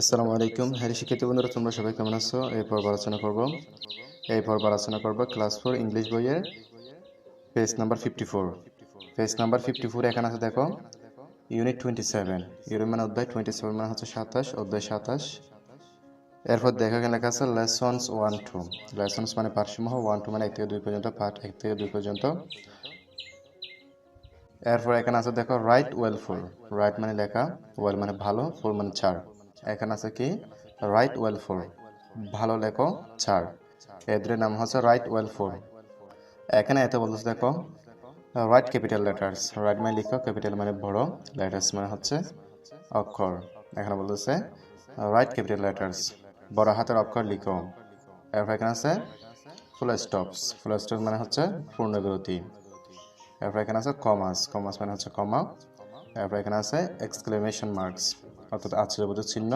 আসসালামু আলাইকুম। হ্যারি শিক্ষার্থী বন্ধুরা, তোমরা সবাই কেমন আছো? এই পর্ব আলোচনা করব। এই পর্ব আলোচনা করব ক্লাস ফোর ইংলিশ বইয়ের page number fifty four page number fifty four এখানে আছে, দেখো ইউনিট টোয়েন্টি সেভেন ইউনিট মানে অধ্যায় টোয়েন্টি সেভেন মানে হচ্ছে সাতাশ, অধ্যায় সাতাশ। এরপর দেখা এখানে লেখা আছে লেসন্স ওয়ান টু লেসন্স মানে পাঠসমূহ ওয়ান টু মানে এক থেকে দুই পর্যন্ত, পাঠ এক থেকে দুই পর্যন্ত। এরপর এখানে আছে, দেখো রাইট ওয়েল ফুল রাইট মানে লেখা ওয়েল মানে ভালো ফুল মানে চার এখানে আছে কি? রাইট ওয়েল ফুল ভালো লেখো চার এদের নাম হচ্ছে রাইট ওয়েল ফুল এখানে এত বলতেছে দেখো রাইট ক্যাপিটাল লেটার্স রাইট মানে লিখো ক্যাপিটাল মানে বড় লেটার্স মানে হচ্ছে অক্ষর। এখানে বলতেছে রাইট ক্যাপিটাল লেটার্স বড় হাতের অক্ষর লিখো। এরপর এখানে আছে ফুল স্টপস ফুল স্টপ মানে হচ্ছে পূর্ণবিরতি। এরপর এখানে আছে কমাস কমাস মানে হচ্ছে কমা এরপর এখানে আছে এক্সক্লেমেশন মার্কস অর্থাৎ আশ্চর্যবোধক চিহ্ন।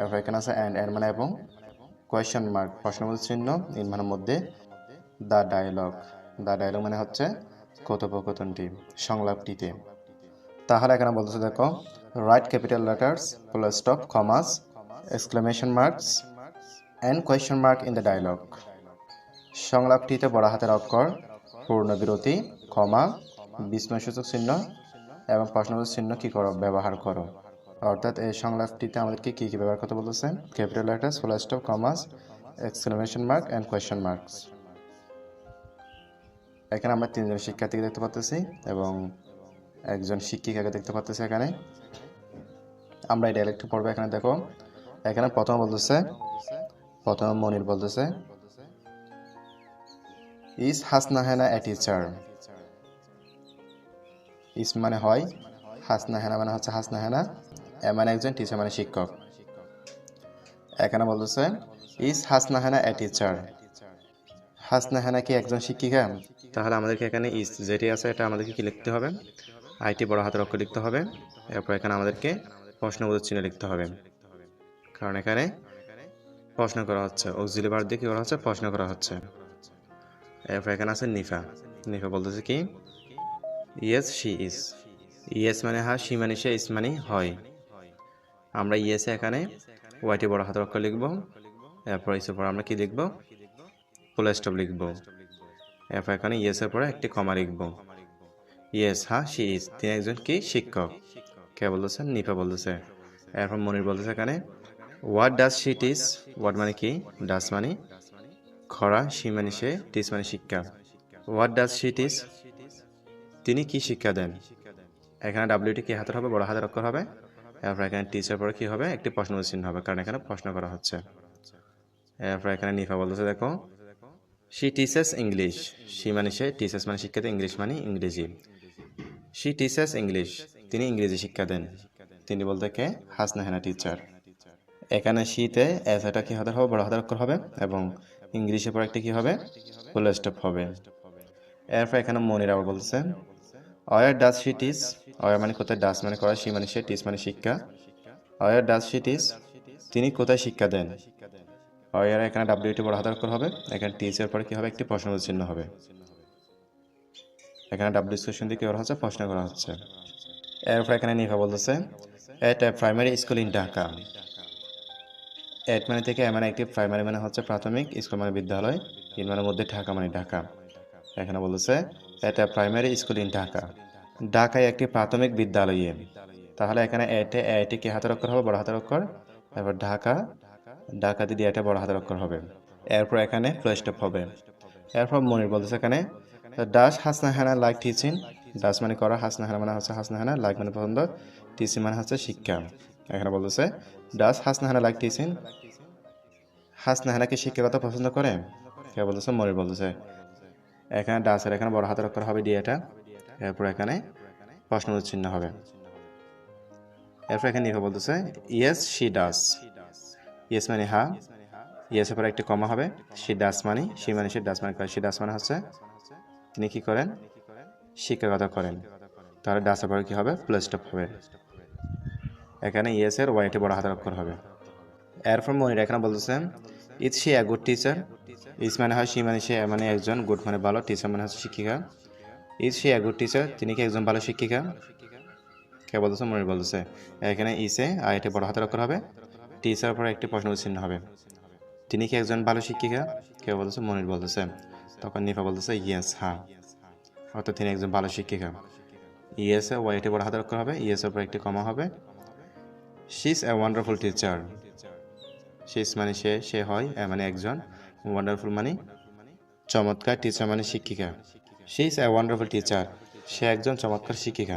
এরপর এখানে আছে অ্যান্ড অ্যান্ড মানে এবং কোয়েশ্চেন মার্ক প্রশ্নবোধক চিহ্ন ইন মানে মধ্যে দ্য ডায়লগ দ্য ডায়লগ মানে হচ্ছে কথোপকথনটি, সংলাপটিতে। তাহলে এখানে বলতেছে দেখো write capital letters full stop commas exclamation marks and question mark in the dialogue সংলাপটিতে বড় হাতের অক্ষর, পূর্ণ বিরতি ক্ষমা বিস্ময়সূচক চিহ্ন এবং প্রশ্নবোধক চিহ্ন কী করো? ব্যবহার করো। অর্থাৎ এই সংলাপটিতে আমাদেরকে কি কি ব্যবহার করতে বলতেছে capital letters full stop commas exclamation mark and question marks এখানে আমরা তিনজন শিক্ষার্থীকে দেখতে পাচ্ছি এবং একজন শিক্ষিকাকে দেখতে পাচ্ছি এখানে। আমরা এই ডাইলেক্ট পড়ব এখানে দেখো। এখানে প্রথম বলতেছে, প্রথম মনির বলতেছে, is Hasna Hena a teacher is মানে হয় হাসনা হেনা মানে হচ্ছে হাসনা হেনা। এ মানে একজন টিচার মানে শিক্ষক। এখানে বলতেছে, is Hasna Hena a teacher Hasna Hena কি একজন শিক্ষিকা? তাহলে আমাদেরকে এখানে ইস যেটি আছে, এটা আমাদেরকে কি লিখতে হবে? আইটি বড় হাতের অক্ষর লিখতে হবে। এরপর এখানে আমাদেরকে প্রশ্নবোধক চিহ্ন লিখতে হবে। কারণ এখানে প্রশ্ন করা হচ্ছে অক্সিলি বার দিয়ে কি করা হচ্ছে? প্রশ্ন করা হচ্ছে। এরপর এখানে আছে নিফা। নিফা বলতেছে কি ইয়েস শি ইজ ইয়েস মানে হা শি মানে সে ইস মানে হয়। আমরা ইয়েসে এখানে ওয়াইটি বড় হাতের অক্ষর লিখব। এরপর ইসের পর আমরা কি লিখব? ফুল স্টপ লিখব। এরপর এখানে ইয়েসের পরে একটি কমা লিখব। ইয়েস হা শি ইজ তিনি একজন কি? শিক্ষক। কে বলতেছে? নিপা বলতেছে। এরপর মনির বলতেছে এখানে what does she teach what মানে কি? ডাস মানে খরা সি মানে সে টিস মানে শিক্ষা। হোয়াট ডাজ শি টিস তিনি কি শিক্ষা দেন? এখানে ডাব্লিউটি কি হাতের হবে, বড় হাতের অক্ষর হবে? এরপর এখানে টিচার পরে কি হবে? একটি প্রশ্ন চিহ্ন হবে, কারণ এখানে প্রশ্ন করা হচ্ছে। এরপর এখানে নিফা বলতেছে, দেখো শি টিচার্স ইংলিশ সি মানে সে টিচার্স মানে শিক্ষা দেয় ইংলিশ মানে ইংরেজি। শি টিচার্স ইংলিশ তিনি ইংরেজি শিক্ষা দেন। তিনি বলতে কে? হাসনা হেনা টিচার এখানে শীতে এস এটা কি হাতের হবে, বড় হাতের অক্ষর হবে? এবং ইংলিশের পর একটি কি হবে? ফুল স্টপ হবে। এরপর এখানে মনির আবার বলছে where does she teach where মানে কোথায় ডাস মানে করা সি মানে সে টিস মানে শিক্ষা। অয়ার ডাস শি টিস তিনি কোথায় শিক্ষা দেন? অয়ার এখানে ডাব্লিউটি বড় হাতের অক্ষর হবে। এখানে টিচের পরে কি হবে? একটি প্রশ্ন চিহ্ন হবে। এখানে ডাব্লিউ ডিসকাশন দিয়ে কি করা হচ্ছে? প্রশ্ন করা হচ্ছে। এরপর এখানে নিফা বলতেছে at a primary school in Dhaka at মানে থেকে মানে একটি প্রাইমারি মানে হচ্ছে প্রাথমিক স্কুল মানে বিদ্যালয় ইন মানে মধ্যে ঢাকা মানে ঢাকা। এখানে বলতেছে এটা প্রাইমারি স্কুল ইন ঢাকা ঢাকায় একটি প্রাথমিক বিদ্যালয়ে। তাহলে এখানে এটে এটি কি হাতের অক্ষর হবে? বড় হাতের অক্ষর। তারপর ঢাকা ঢাকা দিদি এটা বড় হাতের অক্ষর হবে। এরপর এখানে ফুল হবে। এরপর মনির বলতেছে এখানে ডাস হাসনা হানা লাইক টিচিং ডাস মানে করা। হাসনা হানা মানে হচ্ছে হাসনা হানা লাইক মানে পছন্দ। টিচিং মানে হচ্ছে শিক্ষা। এখানে বলতেছে ডাস হাসনা হানা লাইক টিচিং হাসনা হানা কি শিক্ষকতা পছন্দ করে? কে বলতেছে, মনির বলতেছে। এখানে ডাসের এখানে বড় হাতের অক্ষর হবে ডিএটা এরপর এখানে প্রশ্নবোধক চিহ্ন হবে। এরপর এখানে নিভা বলতেছে ইয়েস শি ডাস ইয়েস মানে হা। ইয়েসের পরে একটি কমা হবে শি ডাস মানে শি মানে শি ডাস মানে করে শি ডাস মানে হচ্ছে তিনি কি করেন? শিক্ষকতা করেন। তাহলে ডাসের পরে কি হবে? প্লাস স্টপ হবে। এখানে ইয়েসের ওয়াইটি বড় হাতের অক্ষর হবে। এরপর মনির এখানে বলতেছেন is she a good teacher is মানে হয় সি মানে সে মানে একজন গুড মানে ভালো টিচার মানে হচ্ছে শিক্ষিকা ইজ সি গুড টিচার তিনি কি একজন ভালো শিক্ষিকা কে বলতেছে মনির বলতেছে এখানে ইসে আর এটি বড় হাতের অক্ষর হবে টিচার পরে একটি প্রশ্ন চিহ্ন হবে তিনি কি একজন ভালো শিক্ষিকা কেউ বলতেছে মনির বলতেছে তখন নিফা বলতেছে ইয়েস হ্যাঁ অর্থাৎ তিনি একজন ভালো শিক্ষিকা ইএসএ ওয়াইটি বড় হাতের অক্ষর হবে ইএস এর পর একটি কমা হবে she is a wonderful teacher she is মানে সে সে হয় মানে একজন ওয়ান্ডারফুল মানে চমৎকার টিচার মানে শিক্ষিকা। She is a wonderful teacher সে একজন চমৎকার শিক্ষিকা।